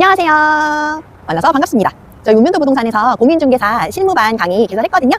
안녕하세요. 만나서 반갑습니다. 저희 운면도 부동산에서 공인중개사 실무반 강의 개설했거든요.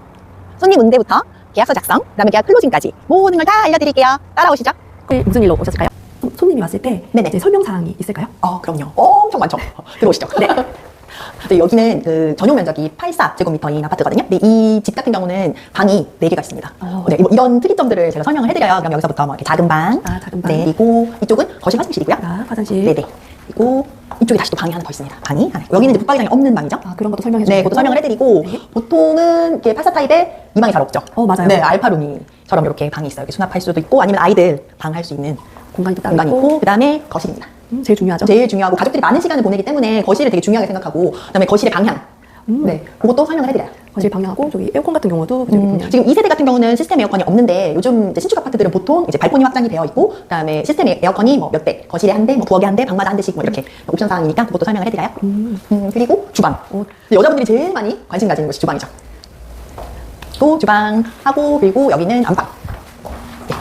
손님 응대부터 계약서 작성, 그다음에 계약 클로징까지 모든 걸 다 알려드릴게요. 따라오시죠. 혹시 무슨 일로 오셨을까요? 손- 손님이 왔을 때 네네. 이제 설명 사항이 있을까요? 어, 그럼요. 엄청 많죠. 들어오시죠. 네. 네, 여기는 그 전용 면적이 84제곱미터인 아파트거든요. 근데 이 집 같은 경우는 방이 4개가 있습니다. 어. 네, 뭐 이런 특이점들을 제가 설명을 해드려요. 그럼 여기서부터 뭐 이렇게 작은 방. 아, 작은 방. 네, 그리고 이쪽은 거실 화장실이고요. 아, 화장실. 네네. 그리고 이쪽에 다시 또 방이 하나 더 있습니다. 방이 하나. 여기는 이제 붙박이장이 없는 방이죠. 아, 그런 것도 설명해 네, 주시고. 그것도 설명을 해드리고 네. 보통은 이렇게 84 타입에 이 방이 잘 없죠. 어, 맞아요. 네, 알파룸이처럼 이렇게 방이 있어요. 이렇게 수납할 수도 있고 아니면 아이들 방 할 수 있는 공간이 또 따로 공간이 있고. 있고 그다음에 거실입니다. 음, 제일 중요하죠. 제일 중요하고 가족들이 많은 시간을 보내기 때문에 거실을 되게 중요하게 생각하고 그다음에 거실의 방향. 음. 네, 그것도 설명을 해드려요. 거실 방향하고 저기 에어컨 같은 경우도 음, 지금 2세대 같은 경우는 시스템 에어컨이 없는데 요즘 이제 신축 아파트들은 보통 이제 발코니 확장이 되어 있고 그다음에 시스템 에어컨이 뭐 몇 대, 거실에 한 대, 뭐 부엌에 한 대, 방마다 한 대씩 뭐 이렇게 옵션 사항이니까 그것도 설명을 해드려요. 음. 음, 그리고 주방. 어. 여자분들이 제일 많이 관심 가지는 곳이 주방이죠. 또 주방하고 그리고 여기는 안방.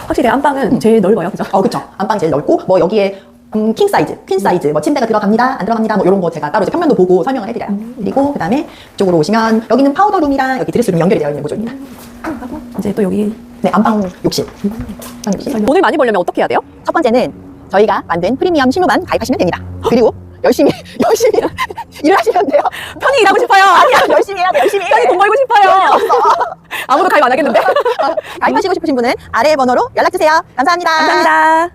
확실히 안방은 제일 넓어요, 그죠? 어, 그쵸. 안방이 제일 넓고 뭐 여기에 음, 킹 사이즈, 퀸 사이즈, 뭐 침대가 들어갑니다, 안 들어갑니다, 뭐 이런 거 제가 따로 이제 편면도 보고 설명을 해드려요. 그리고 그 다음에 이쪽으로 오시면 여기는 파우더 룸이랑 여기 드레스 룸이 연결이 되어 있는 구조입니다. 하고 이제 또 여기 네, 안방 욕실. 안방 욕실. 돈을 많이 벌려면 어떻게 해야 돼요? 첫 번째는 저희가 만든 프리미엄 실무반 가입하시면 됩니다. 그리고 열심히 열심히 일을 하시면 돼요. 편히 일하고 싶어요. 아니야, 열심히 해야 돼, 열심히. 편히 돈 벌고 싶어요. 아무도 가입 안 하겠는데. 가입하시고 싶으신 분은 아래 번호로 연락 주세요. 감사합니다. 감사합니다.